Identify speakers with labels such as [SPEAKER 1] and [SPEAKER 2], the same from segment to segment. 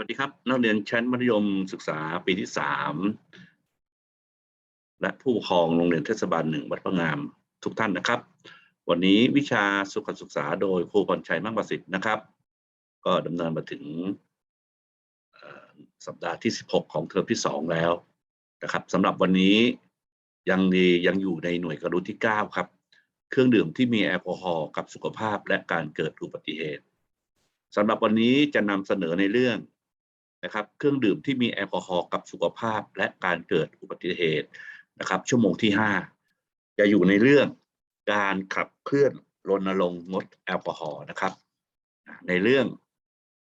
[SPEAKER 1] วัสดีครับ นักเรียนชั้นมัธยมศึกษาปีที่สามและผู้ปกครองโรงเรียนเทศบาลหนึ่งวัดพระงามทุกท่านนะครับ วันนี้วิชาสุขศึกษาโดยครูพรชัยมั่งประสิทธิ์นะครับ ก็ดำเนินมาถึงสัปดาห์ที่ 16 ของเทอมที่ 2 แล้วนะครับสำหรับวันนี้ยังดียังอยู่ในหน่วยกระดุที่ 9 ครับ เครื่องดื่มที่มีแอลกอฮอล์กับสุขภาพและการเกิดอุบัติเหตุสำหรับวันนี้จะนำเสนอในเรื่อง นะครับเครื่องดื่มที่มีแอลกอฮอล์กับสุขภาพและการเกิดอุบัติเหตุนะครับ ชั่วโมงที่ 5 จะอยู่ในเรื่องการขับเคลื่อนรณรงค์งดแอลกอฮอล์นะครับ ในเรื่อง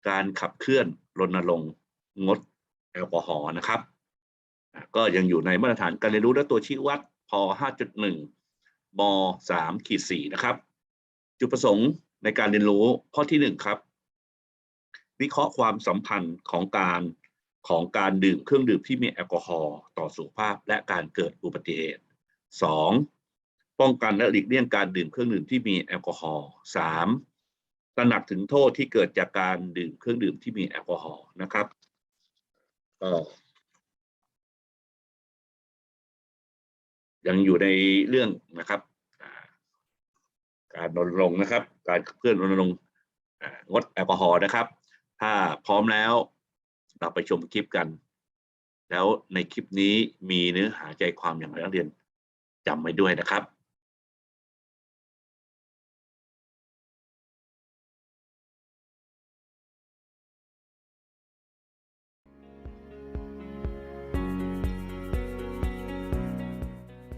[SPEAKER 1] การขับเคลื่อนรณรงค์งดแอลกอฮอล์นะครับ ก็ยังอยู่ในมาตรฐานการเรียนรู้และตัวชี้วัดพ5.1ม3ขีด4นะครับ จุดประสงค์ในการเรียนรู้ข้อที่ 1 ครับ วิเคราะห์ความสัมพันธ์ของการของการดื่มเครื่องดื่มที่มีแอลกอฮอล์ต่อสุขภาพและการเกิดอุบัติเหตุ 2. ป้องกันและหลีกเลี่ยงการดื่มเครื่องดื่มที่มีแอลกอฮอล์ 3. ตระหนักถึงโทษที่เกิดจากการดื่มเครื่องดื่มที่มีแอลกอฮอล์นะครับก็ยังอยู่ในเรื่องนะครับ การรณรงค์นะครับ การขับเคลื่อนรณรงค์งดแอลกอฮอล์นะครับ ถ้าพร้อมแล้ว เราไปชมคลิปกัน แล้วในคลิปนี้มีเนื้อหาใจความอย่างไรนักเรียนจำไว้ด้วยนะครับ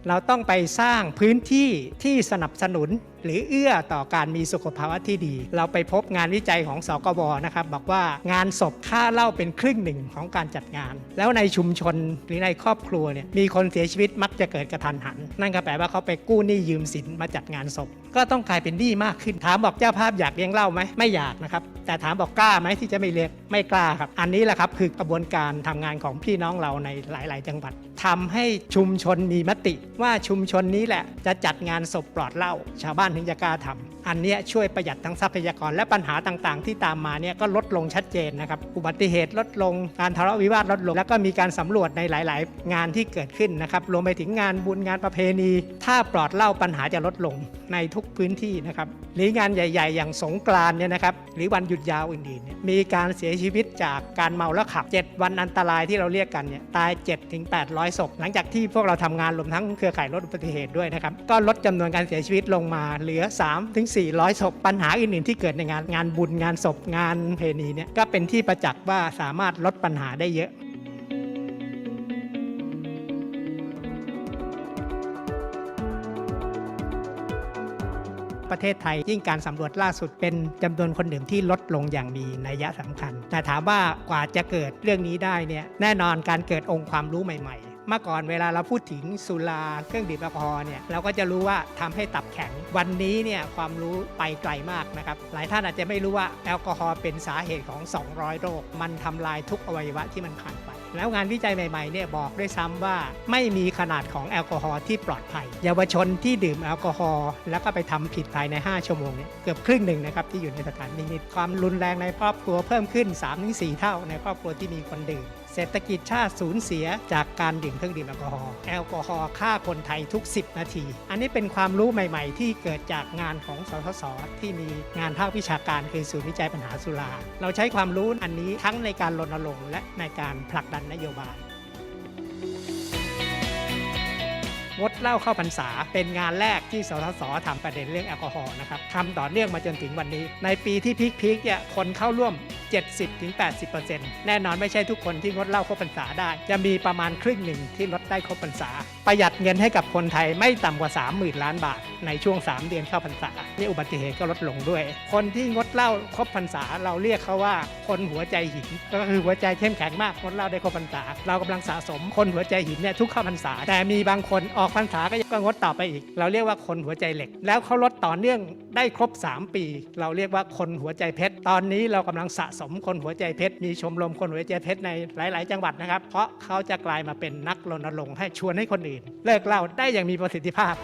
[SPEAKER 2] เราต้องไปสร้างพื้นที่ที่สนับสนุน หรือเอื้อต่อการมีสุขภาวะที่ดี เราไปพบงานวิจัยของสกบนะครับบอกว่างานศพค่าเล่าเป็นครึ่งหนึ่งของการจัดงาน แล้วในชุมชนหรือในครอบครัวเนี่ยมีคนเสียชีวิตมักจะเกิดกระทันหัน นั่นก็แปลว่าเขาไปกู้หนี้ยืมสินมาจัดงานศพ ก็ต้องกลายเป็นหนี้มากขึ้น ถามบอกเจ้าภาพอยากเลี้ยงเล้าไหมไม่อยากนะครับแต่ถามบอกกล้าไหมที่จะไม่เลี้ยงไม่กล้าครับ อันนี้แหละครับคือกระบวนการทำงานของพี่น้องเราในหลาย ๆ จังหวัด ทำให้ชุมชนมีมติว่าชุมชนนี้แหละจะจัดงานศพปลอดเหล้าชาวบ้านถึงจะกล้าทำ อันนี้ช่วยประหยัดทั้งทรัพยากรและปัญหาต่างๆ ที่ตามมาเนี่ยก็ลดลงชัดเจนนะครับอุบัติเหตุลดลงการทะเลาะวิวาทลดลง แล้วก็มีการสำรวจในหลาย ๆ งานที่เกิดขึ้นนะครับรวมไปถึงงานบุญงานประเพณี ถ้าปลอดเหล้าปัญหาจะลดลงในทุกพื้นที่นะครับหรืองานใหญ่ ๆ อย่างสงกรานเนี่ยนะครับหรือวันหยุดยาวอื่นๆมีการเสียชีวิตจากการเมาแล้วขับ 7 วันอันตรายที่เราเรียกกันเนี่ยตาย7ถึง800ศพหลังจากที่พวกเราทำงานรวมทั้งเครือข่ายลดอุบัติเหตุด้วยนะครับก็ลดจำนวนการเสียชีวิตลงมาเหลือ3ถึง400ศพปัญหาอื่นๆที่เกิดในงานงานบุญงานศพงานเพณีเนี่ยก็เป็นที่ประจักษ์ว่าสามารถลดปัญหาได้เยอะประเทศไทยยิ่งการสำรวจล่าสุดเป็นจำนวนคนดื่มที่ลดลงอย่างมีนัยยะสำคัญ แต่ถามว่ากว่าจะเกิดเรื่องนี้ได้เนี่ยแน่นอนการเกิดองค์ความรู้ใหม่ ๆ เมื่อก่อนเวลาเราพูดถึงสุราเครื่องดื่มแอลกอฮอล์เนี่ยเราก็จะรู้ว่าทำให้ตับแข็ง วันนี้เนี่ยความรู้ไปไกลมากนะครับ หลายท่านอาจจะไม่รู้ว่าแอลกอฮอล์เป็นสาเหตุของ 200 โรค มันทำลายทุกอวัยวะที่มันผ่านไป แล้วงานวิจัยใหม่ๆเนี่ยบอกด้วยซ้ำว่าไม่มีขนาดของแอลกอฮอล์ที่ปลอดภัย เยาวชนที่ดื่มแอลกอฮอล์แล้วก็ไปทำผิดภายใน 5 ชั่วโมงเนี่ยเกือบครึ่งหนึ่งนะครับที่อยู่ในสถานพินิจความรุนแรงในครอบครัวเพิ่มขึ้น 3-4 เท่าในครอบครัวที่มีคนดื่ม เศรษฐกิจชาติสูญเสียจากการดื่มเครื่องดื่มแอลกอฮอล์แอลกอฮอล์ฆ่าคนไทยทุก 10 นาที อันนี้เป็นความรู้ใหม่ ๆ ที่เกิดจากงานของสทศที่มีงานภาควิชาการคือศูนย์วิจัยปัญหาสุรา เราใช้ความรู้อันนี้ทั้งในการรณรงค์และในการผลักดันนโยบายงดเหล้าเข้าพรรษาเป็นงานแรกที่สทศทำประเด็นเรื่องแอลกอฮอล์นะครับทำต่อเนื่องมาจนถึงวันนี้ ในปีที่พีคๆเนี่ยคนเข้าร่วม 70-80%แน่นอนไม่ใช่ทุกคนที่งดเหล้าเข้าพรรษาได้ จะมีประมาณครึ่งหนึ่งที่ลดได้ครบพรรษา ประหยัดเงินให้กับคนไทยไม่ต่ำกว่า 30,000 ล้านบาท ในช่วง 3 เดือนเข้าพรรษานี่อุบัติเหตุก็ลดลงด้วย คนที่งดเหล้าครบพรรษาเราเรียกเขาว่า คนหัวใจหิน ก็คือหัวใจเข้มแข็งมากงดเหล้าได้ครบพรรษา เรากำลังสะสมคนหัวใจหินเนี่ยทุกเข้าพรรษา แต่มีบางคนออกพรรษาก็ยังงดต่อไปอีก เราเรียกว่าคนหัวใจเหล็ก แล้วเขาลดต่อเนื่องได้ครบ 3 ปี เราเรียกว่าคนหัวใจเพชรตอนนี้เรากำลังสะสมคนหัวใจเพชร มีชมรมคนหัวใจเพชรในหลาย ๆ จังหวัดนะครับ เพราะเขาจะกลายมาเป็นนักรณรงค์ให้ชวนให้คนอื่น เลิกเล่าได้อย่างมีประสิทธิภาพ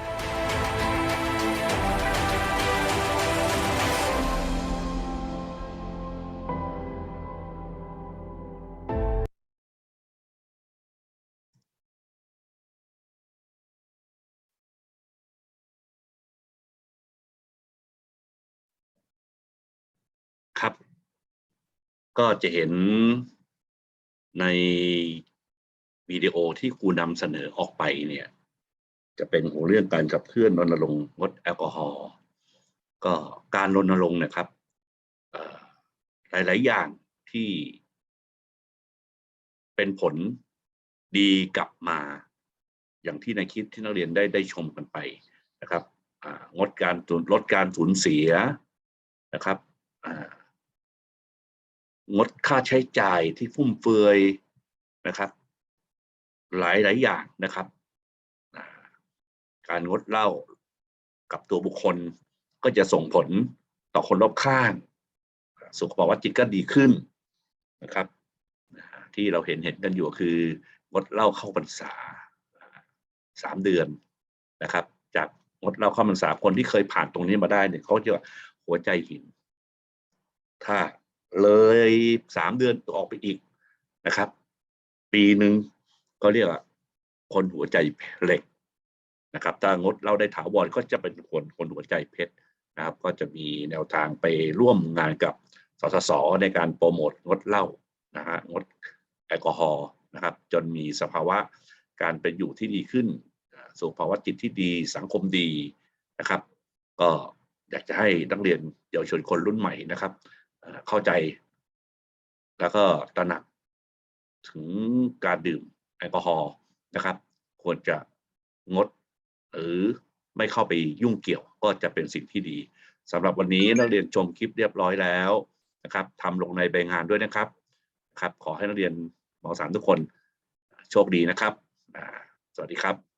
[SPEAKER 1] ครับ ก็จะเห็นในวิดีโอที่ครูนำเสนอออกไปเนี่ย จะเป็นหัวเรื่องการขับเคลื่อนรณรงค์งดแอลกอฮอล์ก็การรณรงค์นะครับหลาย ๆ อย่างที่ เป็นผลดีกลับมา อย่างที่ในคลิปที่นักเรียนได้ได้ชมกันไปนะครับงดการลดการสูญเสียนะครับ งดค่าใช้จ่ายที่ฟุ่มเฟือยนะครับ หลายหลายอย่างนะครับการงดเหล้ากับตัวบุคคลก็จะส่งผลต่อคนรอบข้าง สุขภาวะจิตก็ดีขึ้นนะครับ ที่เราเห็นเห็นกันอยู่คืองดเหล้าเข้าพรรษาสามเดือนนะครับ จากงดเหล้าเข้าพรรษาคนที่เคยผ่านตรงนี้มาได้เนี่ยเขาจะว่าหัวใจหิน ถ้า เลยสามเดือนออกไปอีกนะครับ ปีหนึ่งก็เรียกว่าคนหัวใจเหล็กนะครับถ้างดเหล้าได้ถาวรก็จะเป็นคนคนหัวใจเพชรนะครับ ก็จะมีแนวทางไปร่วมงานกับสสสในการโปรโมทงดเหล้านะฮะงดแอลกอฮอล์นะครับ จนมีสภาวะการเป็นอยู่ที่ดีขึ้นสุขภาวะจิตที่ดีสังคมดีนะครับ ก็อยากจะให้นักเรียนเยาวชนคนรุ่นใหม่นะครับ เข้าใจ แล้วก็ตระหนักถึงการดื่มแอลกอฮอล์นะครับ ควรจะงด หรือไม่เข้าไปยุ่งเกี่ยวก็จะเป็นสิ่งที่ดีสำหรับวันนี้นักเรียนชมคลิปเรียบร้อยแล้วนะครับทำลงในใบงานด้วยนะครับครับ ขอให้นักเรียนมสามทุกคนโชคดีนะครับ สวัสดีครับ